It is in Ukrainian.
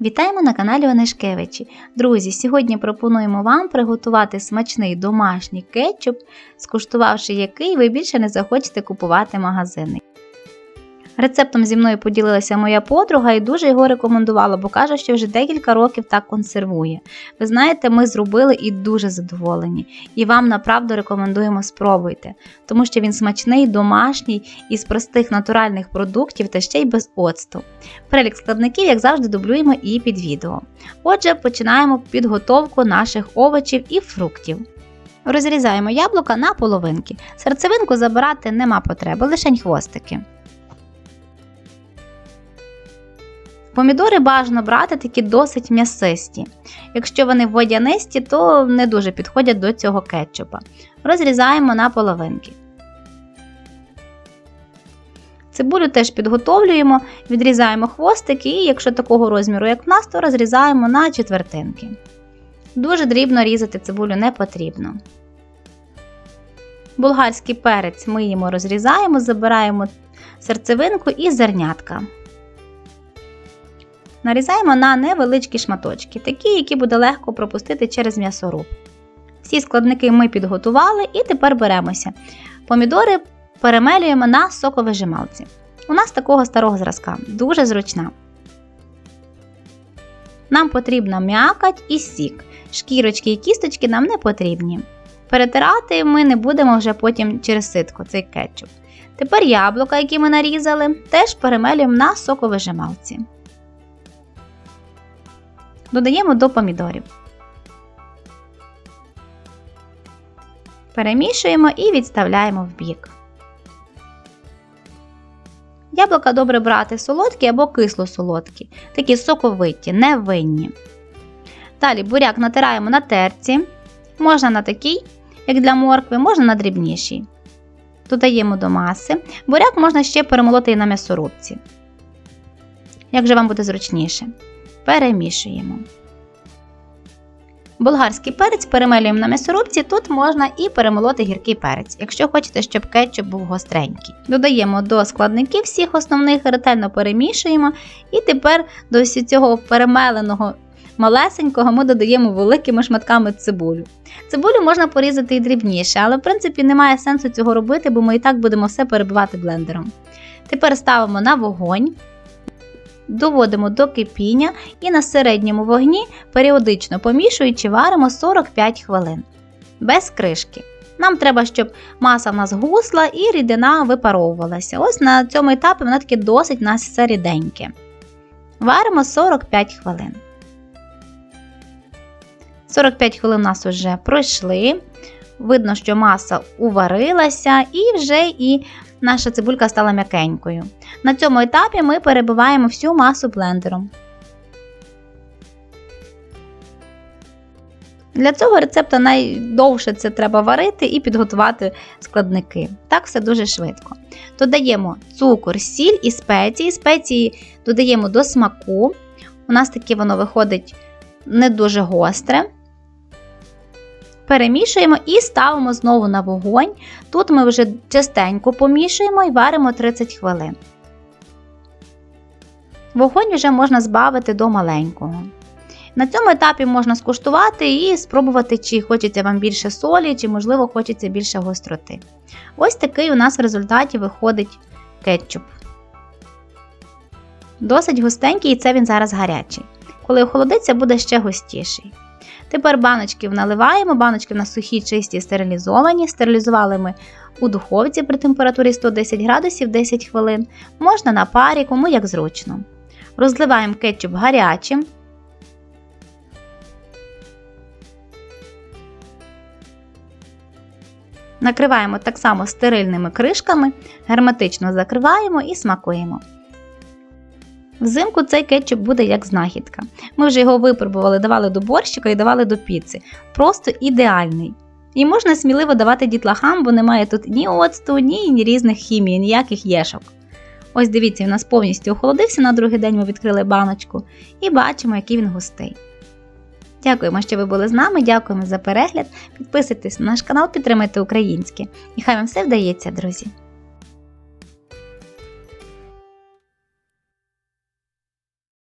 Вітаємо на каналі Онешкевичі. Друзі, сьогодні пропонуємо вам приготувати смачний домашній кетчуп, скуштувавши який ви більше не захочете купувати магазини. Рецептом зі мною поділилася моя подруга і дуже його рекомендувала, бо каже, що вже декілька років так консервує. Ви знаєте, ми зробили і дуже задоволені. І вам направду рекомендуємо спробуйте, тому що він смачний, домашній, із простих натуральних продуктів та ще й без оцту. Перелік складників, як завжди, дублюємо і під відео. Отже, починаємо підготовку наших овочів і фруктів. Розрізаємо яблука на половинки. Серцевинку забирати нема потреби, лише хвостики. Помідори бажано брати такі досить м'ясисті. Якщо вони водянисті, то не дуже підходять до цього кетчупа. Розрізаємо на половинки. Цибулю теж підготовлюємо, відрізаємо хвостики і, якщо такого розміру, як в нас, то розрізаємо на четвертинки. Дуже дрібно різати цибулю не потрібно. Болгарський перець миємо, розрізаємо, забираємо серцевинку і зернятка. Нарізаємо на невеличкі шматочки, такі, які буде легко пропустити через м'ясоруб. Всі складники ми підготували і тепер беремося. Помідори перемелюємо на соковижималці. У нас такого старого зразка, дуже зручна. Нам потрібна м'якоть і сік. Шкірочки і кісточки нам не потрібні. Перетирати ми не будемо вже потім через ситку цей кетчуп. Тепер яблука, які ми нарізали, теж перемелюємо на соковижималці. Додаємо до помідорів. Перемішуємо і відставляємо в бік. Яблука добре брати солодкі або кисло-солодкі, такі соковиті, не винні. Далі буряк натираємо на терці. Можна на такий, як для моркви, можна на дрібніший. Додаємо до маси. Буряк можна ще перемолоти і на м'ясорубці. Як же вам буде зручніше. Перемішуємо. Болгарський перець перемелюємо на м'ясорубці, тут можна і перемолоти гіркий перець, якщо хочете, щоб кетчуп був гостренький. Додаємо до складників всіх основних, ретельно перемішуємо, і тепер до цього перемеленого малесенького ми додаємо великими шматками цибулю. Цибулю можна порізати і дрібніше, але в принципі немає сенсу цього робити, бо ми і так будемо все перебивати блендером. Тепер ставимо на вогонь. Доводимо до кипіння і на середньому вогні періодично помішуючи варимо 45 хвилин. Без кришки. Нам треба, щоб маса в нас гусла і рідина випаровувалася. Ось на цьому етапі вона таки досить у нас все ріденьке. Варимо 45 хвилин. 45 хвилин у нас вже пройшли. Видно, що маса уварилася, і вже і наша цибулька стала м'якенькою. На цьому етапі ми перебиваємо всю масу блендером. Для цього рецепту найдовше це треба варити і підготувати складники. Так все дуже швидко. Додаємо цукор, сіль і спеції. Спеції додаємо до смаку. У нас таке воно виходить не дуже гостре. Перемішуємо і ставимо знову на вогонь. Тут ми вже частенько помішуємо і варимо 30 хвилин. Вогонь вже можна збавити до маленького. На цьому етапі можна скуштувати і спробувати, чи хочеться вам більше солі, чи, можливо, хочеться більше гостроти. Ось такий у нас в результаті виходить кетчуп. Досить густенький, і це він зараз гарячий. Коли охолодиться, буде ще густіший. Тепер баночки наливаємо, баночки в нас сухі, чисті, стерилізовані. Стерилізували ми у духовці при температурі 110 градусів 10 хвилин. Можна на парі, кому як зручно. Розливаємо кетчуп гарячим. Накриваємо так само стерильними кришками, герметично закриваємо і смакуємо. Взимку цей кетчуп буде як знахідка. Ми вже його випробували, давали до борщика і давали до піци. Просто ідеальний. І можна сміливо давати дітлахам, бо немає тут ні оцту, ні, ні різних хімій, ніяких єшок. Ось дивіться, у нас повністю охолодився на другий день ми відкрили баночку і бачимо, який він густий. Дякуємо, що ви були з нами, дякуємо за перегляд. Підписуйтесь на наш канал, підтримайте українське. І хай вам все вдається, друзі!